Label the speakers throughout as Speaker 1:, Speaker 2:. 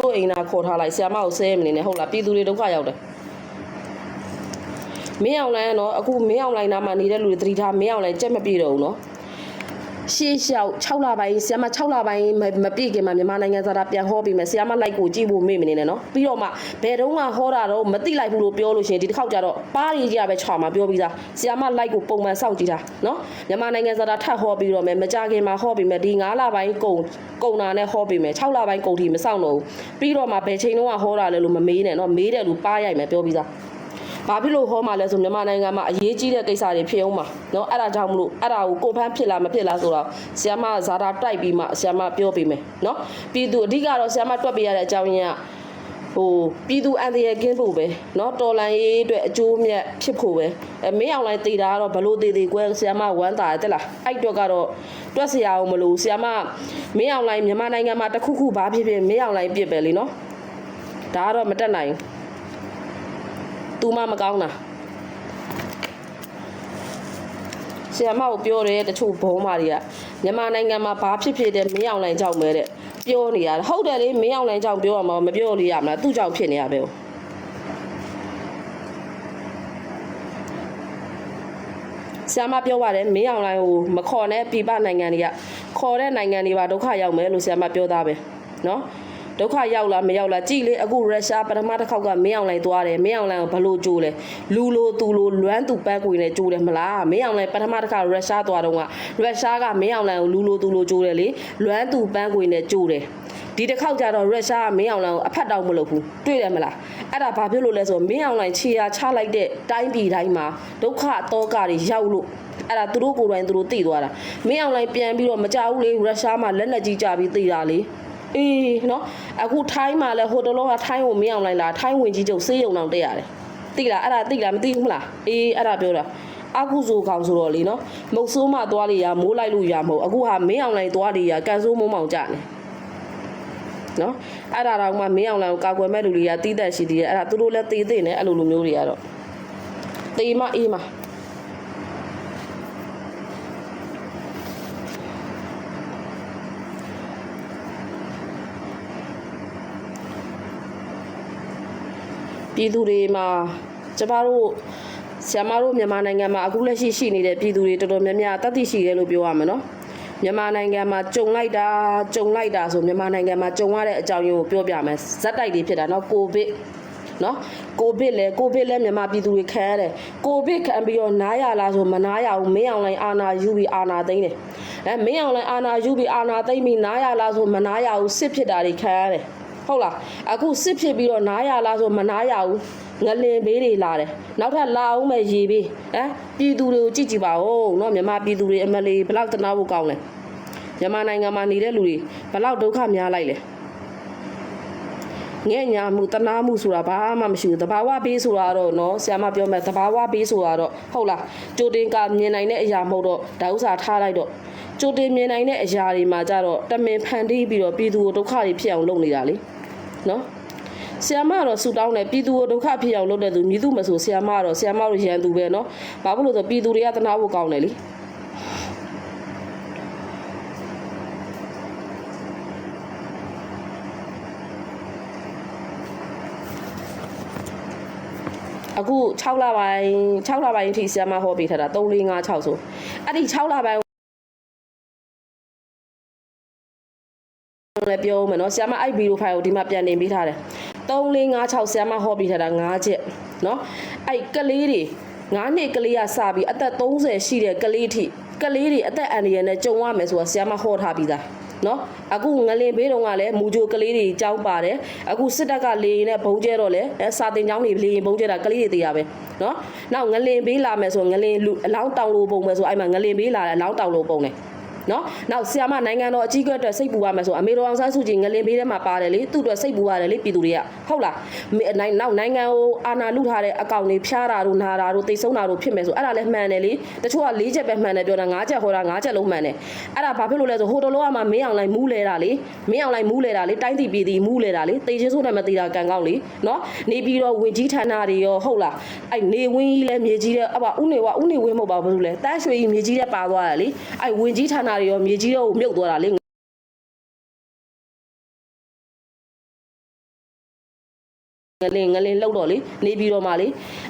Speaker 1: တို့အိမ်သာခေါ်ထားလိုက်ဆရာမကိုဆဲမနေနဲ့ဟုတ်လားပြည်သူတွေဒုက္ခရောက်တယ်မင်းအောင်လိုင်းကတော့အခုမင်းအောင်လိုင်းနားမှာနေတဲ့လူတွေသတိထားမင်းအောင်လိုင်းကြက်မပြေတော့ဘူးနော် ရှေ့လျှောက်6လပိုင်းဆရာမ6လပိုင်းမမပြည့်ခင်မှာမြန်မာနိုင်ငံသားပြန်ဟောပြီးမယ်ဆရာမလိုက်ကိုကြည့်ဖို့မေ့မနေနဲ့နော်ပြီးတော့မှဘယ်တော့မှဟောတာတော့မသိလိုက်ဘူးလို့ပြောလို့ရှရင်ဒီတစ်ခေါက်ကျတော့ပါးရီကြီးကပဲခြာမှာပြောပြီးသားဆရာမလိုက်ကိုပုံမှန်စောင့်ကြည့်တာနော်မြန်မာနိုင်ငံသားထပ်ဟောပြီးတော့မယ်မကြခင်မှာဟောပြီးမယ်ဒီ9လပိုင်းကုန်ကုန်တာနဲ့ဟောပြီးမယ်6လပိုင်းကုန်ထီမစောင့်တော့ဘူးပြီးတော့မှဘယ်ချိန်တော့ဟောတာလဲလို့မမေးနဲ့နော်မေးတယ်လို့ပါးရိုက်မယ်ပြောပြီးသား ဘာဖြစ်လို့ဟောမှာလဲဆိုမြန်မာနိုင်ငံမှာအရေးကြီးတဲ့ကိစ္စတွေဖြစ်အောင်မှာเนาะအဲ့ဒါကြောင့်မလို့အဲ့ဒါကိုကိုဖန်းဖြစ်လားမဖြစ်လားဆိုတော့ဆီယမဇာတာတိုက်ပြီးမှဆီယမပြောပေးမယ်เนาะပြည်သူအဓိကတော့ဆီယမတွက်ပေးရတဲ့အကြောင်းရင်းကဟိုပြည်သူအန်တရယ်ကင်းဖို့ပဲเนาะတော်လန်ရေးအတွက်အကျိုးမြတ်ဖြစ်ဖို့ပဲအဲမင်းအောင်လိုင်းတည်တာကတော့ဘလို့တည်တည်ကွဲဆီယမဝမ်းတာတက်လားအဲ့အတွက်ကတော့တွက်စရာအောင်မလို့ဆီယမမင်းအောင်လိုင်းမြန်မာနိုင်ငံမှာတခုခုဘာဖြစ်ဖြစ်မင်းအောင်လိုင်းပြစ်ပဲလीเนาะဒါကတော့မတက်နိုင်ဘူး သူမှမကောင်းတာဆီယမကိုပြောတယ်တချို့ဘုံမာတွေကမြန်မာနိုင်ငံမှာဘာဖြစ်ဖြစ်တဲ့မင်းအောင်လိုင်းကြောင့်ပဲတဲ့ပြောနေရတယ်ဟုတ်တယ်လေမင်းအောင်လိုင်းကြောင့်ပြောရမှာမပြောလို့ရမလားသူ့ကြောင့်ဖြစ်နေရပဲဆီယမပြောပါတယ်မင်းအောင်လိုင်းကိုမခေါ်နဲ့ပြပနိုင်ငံတွေကခေါ်တဲ့နိုင်ငံတွေပါဒုက္ခရောက်မယ်လို့ဆီယမပြောသားပဲเนาะ ဒုက္ခရောက်လားမရောက်လားကြည်လေအခုရုရှားပထမတစ်ခေါက်ကမင်းအောင်လိုင်းသွားတယ်မင်းအောင်လိုင်းကိုဘလို့ကြိုးလဲလူလိုသူလိုလွမ်းသူပန်းကွေနဲ့ကြိုးတယ်မလားမင်းအောင်လိုင်းပထမတစ်ခါရုရှားသွားတော့ကရုရှားကမင်းအောင်လိုင်းကိုလူလိုသူလိုကြိုးတယ်လေလွမ်းသူပန်းကွေနဲ့ကြိုးတယ်ဒီတစ်ခေါက်ကျတော့ရုရှားကမင်းအောင်လိုင်းကိုအဖက်တောင်မလုပ်ဘူးတွေ့တယ်မလားအဲ့ဒါဘာဖြစ်လို့လဲဆိုတော့မင်းအောင်လိုင်းခြေရာချလိုက်တဲ့တိုင်းပြည်တိုင်းမှာဒုက္ခတောကတွေရောက်လို့အဲ့ဒါသူတို့ကိုယ်တိုင်သူတို့သိသွားတာမင်းအောင်လိုင်းပြန်ပြီးတော့မကြဘူးလေရုရှားမှာလက်လက်ကြီးကြပြီးသိတာလေ အေးနော်အခုထိုင်းမှာလဲဟိုတလောကထိုင်းကိုမင်းအောင်လိုက်လားထိုင်းဝင်ကြီးချုပ်စေးရုံအောင်တက်ရတယ်သိလားအဲ့ဒါသိလားမသိဘူးမလားအေးအဲ့ဒါပြောတာအကုဆိုကောင်ဆိုတော့လေနော်မုတ်ဆိုးမသွားလေရမိုးလိုက်လို့ရမဟုတ်အခုဟာမင်းအောင်လိုက်သွားလေရကန်ဆိုးမုံမောင်ကြနေနော်အဲ့ဒါတော့မှမင်းအောင်လိုက်ကိုကာကွယ်မဲ့လူတွေကတီးတက်ရှိသေးတယ်အဲ့ဒါသူတို့လည်းတေးသေးနေအဲ့လိုလူမျိုးတွေကတော့တေးမအေးမ ပြည်သူတွေမှာကျမတို့ဆရာမတို့မြန်မာနိုင်ငံမှာအခုလက်ရှိရှိနေတဲ့ပြည်သူတွေတော်တော်များများတတ်သိရှိတယ်လို့ပြောရမှာနော်မြန်မာနိုင်ငံမှာကြုံလိုက်တာကြုံလိုက်တာဆိုမြန်မာနိုင်ငံမှာကြုံရတဲ့အကြောင်းရင်းကိုပြောပြမယ်ဇက်တိုက်တွေဖြစ်တာနော်ကိုဗစ်နော်ကိုဗစ်လဲကိုဗစ်လဲမြန်မာပြည်သူတွေခံရတယ်ကိုဗစ်ခံပြီးတော့နားရလားဆိုမနားရဘူးမင်းအောင်လိုင်းအာနာယူပြီးအာနာသိမ့်တယ်အဲမင်းအောင်လိုင်းအာနာယူပြီးအာနာသိမ့်ပြီးနားရလားဆိုမနားရဘူးစစ်ဖြစ်တာတွေခံရတယ် ဟုတ်လားအခုစစ်ဖြစ်ပြီးတော့နားရလားဆိုမနားရဘူးငလင်ဘေးတွေလာတယ်နောက်ထပ်လာအောင်မဲ့ရေဘေးဟမ်ပြည်သူတွေကိုကြည့်ကြည့်ပါဦးเนาะမြန်မာပြည်သူတွေအမလီဘယ်လောက်တနာဖို့ကောင်းလဲမြန်မာနိုင်ငံမှာနေတဲ့လူတွေဘယ်လောက်ဒုက္ခများလိုက်လဲ ငဲ့ညာမှုတနာမှုဆိုတာဘာမှမရှိဘူးတဘာဝဘေးဆိုတာတော့เนาะဆရာမပြောမယ်တဘာဝဘေးဆိုတာတော့ဟုတ်လားကြိုတင်ကမြင်နိုင်တဲ့အရာမဟုတ်တော့ဒါဥစ္စာထားလိုက်တော့ ကြိုတင်မြင်နိုင်တဲ့အရာတွေမှာကြတော့တမင်ဖန်တီးပြီးတော့ပြည်သူကိုဒုက္ခတွေဖြစ်အောင်လုပ်နေတာလေเนาะဆရာမကတော့ဆူတောင်းတယ်ပြည်သူကိုဒုက္ခဖြစ်အောင်လုပ်တဲ့သူမြည်သူမဆိုဆရာမကတော့ဆရာမတို့ရန်သူပဲเนาะဘာဖြစ်လို့လဲဆိုပြည်သူတွေကတနာဖို့ကောင်းတယ်လေအခု6လပိုင်း6လပိုင်းအထိဆရာမဟောပေးထားတာ3 4 5 6ဆိုအဲ့ဒီ6လပိုင်း လည်းပြောမယ်နော်ဆရာမအဲ့ဗီဒီယိုဖိုင်ကိုဒီမှာပြန်တင်ပေးထားတယ်3 4 5 6ဆရာမဟောပြီးထားတာ5ချက်နော်အဲ့ကလေးတွေ9နှစ်ကလေးကစပြီးအသက်30ရှိတဲ့ကလေးထိကလေးတွေအသက်အန္တရာယ်နဲ့ကြုံရမယ်ဆိုတာဆရာမဟောထားပြီးသားနော်အခုငလင်ဘေးတုန်းကလည်းမူဂျိုကလေးတွေကြောင်းပါတယ်အခုစစ်တပ်ကလေရင်နဲ့ဘုံကျဲတော့လေအဲစာတင်ကျောင်းတွေလေရင်ဘုံကျဲတာကလေးတွေသေးရပဲနော်နောက်ငလင်ဘေးလာမယ်ဆိုငလင်လူအလောင်းတောင်လိုပုံမယ်ဆိုအဲ့မှာငလင်ဘေးလာတယ်အလောင်းတောင်လိုပုံတယ် နော်နောက်ဆီယာမနိုင်ငံတော်အကြီးအကဲအတွက်စိတ်ပူရမယ်ဆိုအမေတော်အောင်ဆန်းစုကြည်ငလင်ဘေးထဲမှာပါတယ်လေသူ့အတွက်စိတ်ပူရတယ်လေပြည်သူတွေကဟုတ်လားမေနိုင်နောက်နိုင်ငံကိုအာဏာလုထားတဲ့အကောင့်တွေဖျားတာတို့နာတာတို့တိတ်ဆုံးတာတို့ဖြစ်မယ်ဆိုအဲ့ဒါလည်းမှန်တယ်လေတချို့က၄ချက်ပဲမှန်တယ်ပြောတာ၅ချက်ဟောတာ၅ချက်လုံးမှန်တယ်အဲ့ဒါဘာဖြစ်လို့လဲဆိုဟိုတလောကမှမင်းအောင်လိုက်မူးလဲတာလေမင်းအောင်လိုက်မူးလဲတာလေတိုင်းတီပြည်တီမူးလဲတာလေတေချင်းဆိုးနဲ့မသေးတာကံကောင်းလေနော်နေပြီးတော့ဝင်ကြီးဌာနတွေရောဟုတ်လားအဲ့နေဝင်းကြီးလည်းမြေကြီးတဲ့အဘဥနေဝဥနေဝင်းမဟုတ်ပါဘူးလေတန်းရွှေကြီးမြေကြီးတဲ့ပါသွားတယ်လေအဲ့ဝင်ကြီးဌာနတွေရောမြေကြီးတော့မြုပ်သွားတာလေငလင်ငလင်လောက်တော့လေနေပြီးတော့မှလေ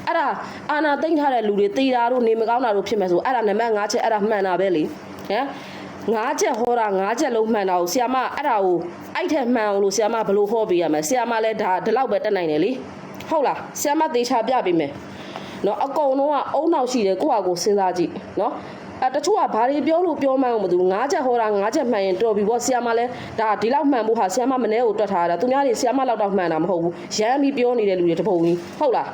Speaker 1: အဲ့ဒါအာနာသိမ့်ထားတဲ့လူတွေတေးတာတို့နေမကောင်းတာတို့ဖြစ်မယ်ဆိုအဲ့ဒါနံပါတ်5ချက်အဲ့ဒါမှန်တာပဲလေဟမ်ငါးချက်ဟောတာငါးချက်လုံးမှန်တာကိုဆီယာမအဲ့ဒါကိုအဲ့ထက်မှန်အောင်လို့ဆီယာမဘယ်လိုဟောပေးရမလဲဆီယာမလည်းဒါဒီလောက်ပဲတက်နိုင်တယ်လေဟုတ်လားဆီယာမသေချာပြပေးမယ်နော်အကုန်လုံးကအုံနောက်ရှိတယ်ကိုယ့်ဟာကိုယ်စဉ်းစားကြည့်နော် အဲတချို့ကဘာတွေပြောလို့ပြောမှန်းမသိဘူးငါးချက်ဟောတာငါးချက်မှန်ရင်တော်ပြီပေါ့ဆီယာမလည်းဒါဒီလောက်မှန်ဖို့ဟာဆီယာမမနေ့ကိုတွက်ထားတာသူများတွေဆီယာမလောက်တော့မှန်တာမဟုတ်ဘူးရမ်းပြီးပြောနေတဲ့လူတွေတပုံကြီးဟုတ်လား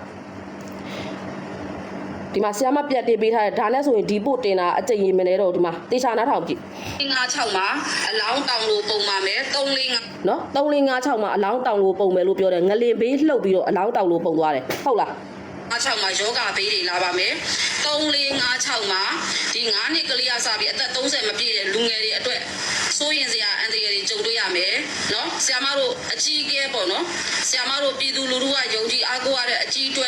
Speaker 1: ဒီမှာဆီယမပြတ်တေးပေးထားတယ်ဒါနဲ့ဆိုရင်ဒီပို့တင်တာအကျိန်ရင်မနေတော့ဒီမှာတေချာနားထောင်ကြည့်
Speaker 2: 56မှာအလောင်းတောင်လို့ပုံပါမယ်345
Speaker 1: နော်3556မှာအလောင်းတောင်လို့ပုံမယ်လို့ပြောတယ်ငလင်ဘေးလှုပ်ပြီးတော့အလောင်းတောင်လို့ပုံသွားတယ်ဟုတ်လား
Speaker 2: 56မှာယောဂဘေးတွေလာပါမယ်3456မှာ ဒီ9နှစ်ကလေးကစပြီးအသက်30မပြည့်တဲ့လူငယ်တွေအတွက်စိုးရင်စရာအန္တရာယ်တွေကြုံတွေ့ရမယ်နော်ဆရာမတို့အကြီးအကဲပေါ့နော်ဆရာမတို့ပြည်သူလူထုကယုံကြည်အားကိုးရတဲ့အကြီးအကျယ်